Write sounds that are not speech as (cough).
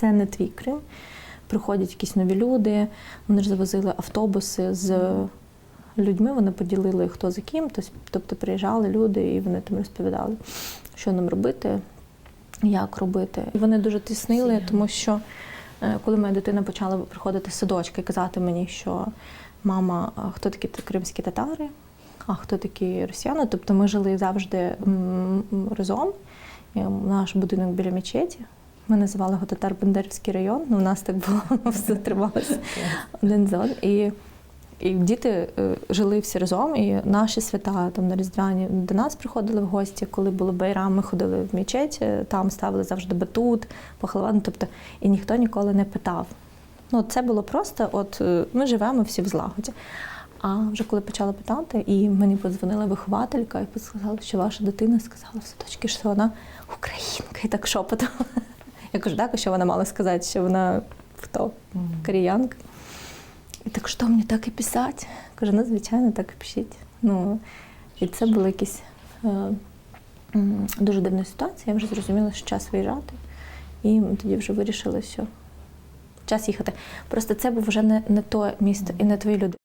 це не твій Крим. Приходять якісь нові люди, вони ж завозили автобуси з людьми, вони поділили хто за ким. Тобто, приїжджали люди і вони там розповідали, що нам робити, як робити. І вони дуже тіснили, тому що е, коли моя дитина почала приходити з садочка і казати мені, що мама, хто такі кримські татари, а хто такі росіяни. Тобто ми жили завжди разом. І Наш будинок біля мечеті. Ми називали його Татар-Бендерівський район. Ну, у нас так було (laughs) все трималося один за одним. І, і діти е, жили всі разом, і наші свята там на Різдвяні до нас приходили в гості, коли було байрам, ми ходили в мечеть, там ставили завжди батут, пахлаван, тобто, і ніхто ніколи не питав. Ну, це було просто, от е, ми живемо всі в злагоді. А вже коли почала питати, і мені подзвонила вихователька і сказала, що ваша дитина сказала в садочки, що вона українка, і так шепотом. Я кажу, так, а що вона мала сказати, що вона хто? Кореянка. І так, що мені так і писати? Кажу, ну, звичайно, так і пишіть. Ну, і це була якась е, дуже дивна ситуація. Я вже зрозуміла, що час виїжджати. І ми тоді вже вирішили, що час їхати. Просто це був вже не, не то місто і не твої люди.